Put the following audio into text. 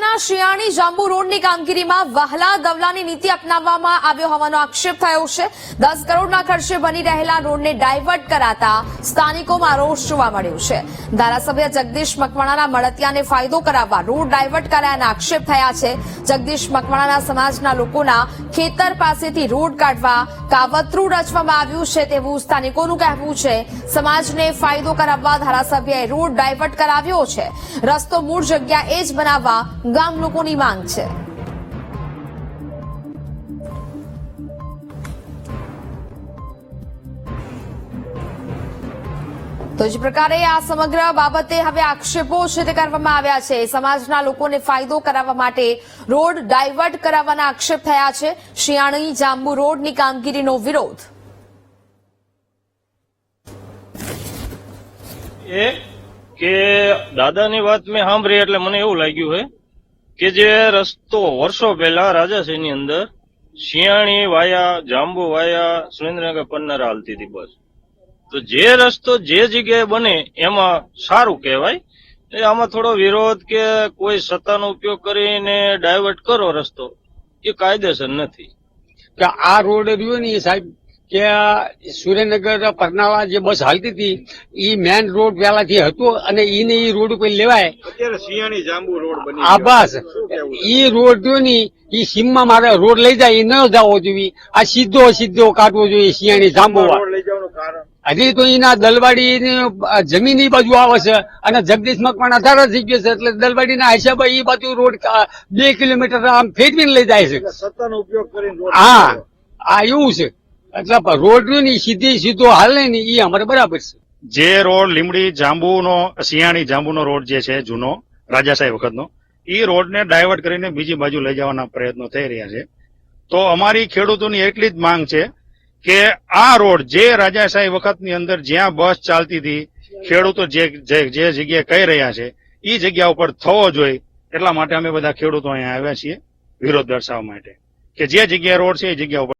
શહેરના શિયાણી જાંબુ રોડની કામગીરીમાં વહલા દવલાની નીતિ અપનાવવામાં આવ્યો હોવાનો આક્ષેપ થયો છે. દસ કરોડના ખર્ચે બની રહેલા રોડને ડાયવર્ટ કરાતા સ્થાનિકોમાં રોષ જોવા મળ્યો છે. ધારાસભ્ય જગદીશ મકવાણાના મળતિયાને ફાયદો કરાવવા રોડ ડાયવર્ટ કરાયાના આક્ષેપ થયા છે. જગદીશ મકવાણાના સમાજના લોકોના ખેતર પાસેથી રોડ કાઢવા કાવતરું રચવામાં આવ્યું છે તેવું સ્થાનિકોનું કહેવું છે. સમાજને ફાયદો કરાવવા ધારાસભ્યએ રોડ ડાયવર્ટ કરાવ્યો છે. રસ્તો મૂળ જગ્યા એ જ બનાવવા ગામ લોકોની માંગ છે. તો જ પ્રકારે આ સમગ્ર બાબતે હવે આક્ષેપો છે તે કરવામાં આવ્યા છે. સમાજના લોકોને ફાયદો કરાવવા માટે રોડ ડાયવર્ટ કરાવવાના આક્ષેપ થયા છે. શિયાળી, જાંબુ રોડની કામગીરીનો વિરોધ. એ કે દાદાની વાત મેં સાંભળી એટલે મને એવું લાગ્યું છે કે જે રસ્તો વર્ષો પહેલા રાજાશાહીની અંદર શિયાણી વાયા, જાંબુ વાયા, સુરેન્દ્રનગર પન્નર હાલતી હતી બસ. તો જે રસ્તો જે જગ્યાએ બને એમાં સારું કહેવાય. એ આમાં થોડો વિરોધ કે કોઈ સત્તાનો ઉપયોગ કરીને ડાયવર્ટ કરો રસ્તો, એ કાયદેસર નથી. કે આ રોડ રહ્યો ને એ સાહેબ કે સુરેન્દ્રનગર પરનાવા જે બસ હાલતી હતી એ મેન રોડ પેલાથી હતો અને ઈને એ રોડ ઉપર લેવાય. શિયાળી જાંબુ રોડ બની આ બસ. ઈ રોડની ઈ સીમમાં મારે રોડ લઈ જાય એ ન જવો જોઈએ. આ સીધો સીધો કાઢવો જોઈએ જવાનું કારણ? હજી તો એના દલવાડી જમીન બાજુ આવે છે અને જગદીશ મકવાણા અઢાર થઈ ગયો છે એટલે દલવાડી ના હિસાબે એ બાજુ રોડ બે કિલોમીટર આમ ફેરવીને લઈ જાય છે. હા. આ એવું છે. એટલે રોડની સીધી સીધો હાલે ને એ અમારે બરાબર છે. જે રોડ લીમડી જાંબુનો, શિયાળી જાંબુનો રોડ જે છે, જૂનો, રાજા રાજાશાહી વખતનો એ રોડને ડાયવર્ટ કરીને બીજી બાજુ લઈ જવાના પ્રયત્નો થઈ રહ્યા છે. તો અમારી ખેડૂતોની એટલી જ માંગ છે કે આ રોડ જે રાજા રાજાશાહી વખતની અંદર જ્યાં બસ ચાલતી હતી, ખેડૂતો જે જે જગ્યાએ કહી રહ્યા છે એ જગ્યા ઉપર થવો જોઈએ. એટલા માટે અમે બધા ખેડૂતો અહીંયા આવ્યા છીએ. વિરોધ દર્શાવવા માટે. કે જે જગ્યાએ રોડ છે, એ જગ્યા ઉપર